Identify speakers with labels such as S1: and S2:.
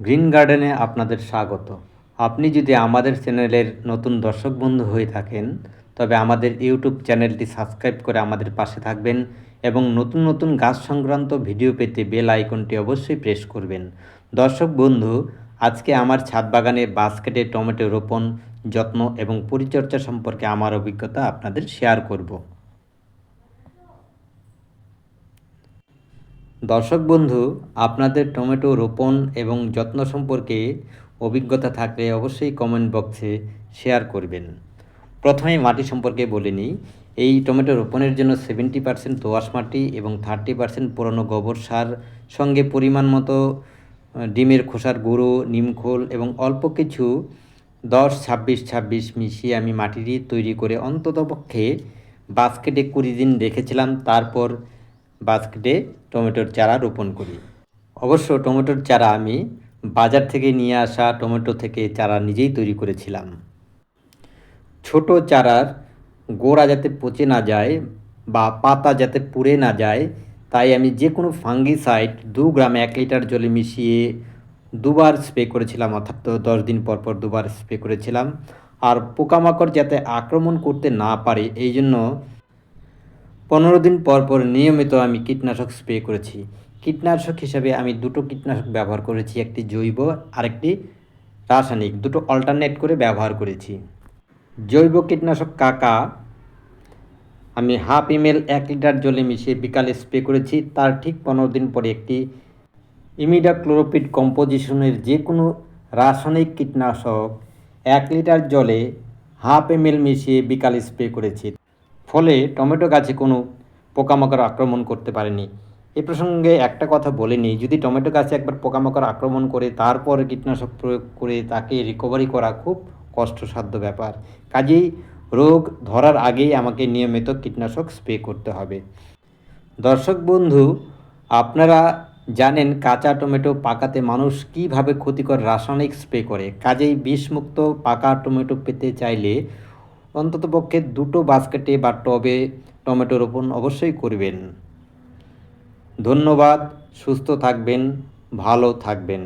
S1: Green গার্ডেনে আপনাদের স্বাগত। আপনি যদি আমাদের চ্যানেলের নতুন দর্শক বন্ধু হয়ে থাকেন, তবে আমাদের ইউটিউব চ্যানেলটি সাবস্ক্রাইব করে আমাদের পাশে থাকবেন এবং নতুন নতুন গাছ সংক্রান্ত ভিডিও পেতে বেল আইকনটি অবশ্যই প্রেস করবেন। দর্শক বন্ধু, আজকে আমার ছাদ বাগানে বাস্কেটে টমেটো রোপণ, যত্ন এবং পরিচর্যা সম্পর্কে আমার অভিজ্ঞতা আপনাদের শেয়ার করব। দর্শক বন্ধু, আপনাদের টমেটো রোপণ এবং যত্ন সম্পর্কে অভিজ্ঞতা থাকলে অবশ্যই কমেন্ট বক্সে শেয়ার করবেন। প্রথমে মাটি সম্পর্কে বলে নিই, এই টমেটো রোপণের জন্য সেভেন্টি পার্সেন্ট দোআঁশ মাটি এবং থার্টি পার্সেন্ট পুরনো গোবর সার, সঙ্গে পরিমাণ মতো ডিমের খোসার গুঁড়ো নিমখোল এবং অল্প কিছু দশ, ছাব্বিশ ছাব্বিশ মিশিয়ে আমি মাটিটি তৈরি করে অন্ততপক্ষে বাস্কেটে কুড়ি দিন রেখেছিলাম। তারপর বাস্কেটে টমেটোর চারা রোপণ করি। অবশ্য টমেটোর চারা আমি বাজার থেকে নিয়ে আসা টমেটো থেকে চারা নিজেই তৈরি করেছিলাম। ছোট চারার গোড়া যাতে পচে না যায় বা পাতা যাতে পুড়ে না যায়, তাই আমি যে কোনো ফাঙ্গিসাইড দু গ্রাম এক লিটার জলে মিশিয়ে দুবার স্প্রে করেছিলাম, অর্থাৎ দশ দিন পর পর দুবার স্প্রে করেছিলাম। আর পোকামাকড় যাতে আক্রমণ করতে না পারে, এই জন্য পনেরো দিন পর পর নিয়মিত আমি কীটনাশক স্প্রে করেছি। কীটনাশক হিসাবে আমি দুটো কীটনাশক ব্যবহার করেছি, একটি জৈব, আরেকটি রাসায়নিক। দুটো অল্টারনেট করে ব্যবহার করেছি। জৈব কীটনাশক কাকা, আমি হাফ এমএল, এক লিটার জলে মিশিয়ে বিকালে স্প্রে করেছি। তার ঠিক পনেরো দিন পরে একটি ইমিডাক্লোরোপিড কম্পোজিশনের যে কোনো রাসায়নিক কীটনাশক এক লিটার জলে হাফ এমএল মিশিয়ে বিকালে স্প্রে করেছি। ফলে টমেটো গাছে কোনো পোকামাকড় আক্রমণ করতে পারেনি। এ প্রসঙ্গে একটা কথা বলে নিই, যদি টমেটো গাছে একবার পোকামাকড় আক্রমণ করে তারপর কীটনাশক প্রয়োগ করে তাকে রিকভারি করা খুব কষ্টসাধ্য ব্যাপার। কাজেই রোগ ধরার আগেই আমাকে নিয়মিত কীটনাশক স্প্রে করতে হবে। দর্শক বন্ধু, আপনারা জানেন কাঁচা টমেটো পাকাতে মানুষ কীভাবে ক্ষতিকর রাসায়নিক স্প্রে করে। কাজেই বিষমুক্ত পাকা টমেটো পেতে চাইলে অন্ততপক্ষে দুটো বাস্কেটে বা টবে টমেটো রোপণ অবশ্যই করবেন। ধন্যবাদ সুস্থ থাকবেন ভালো থাকবেন।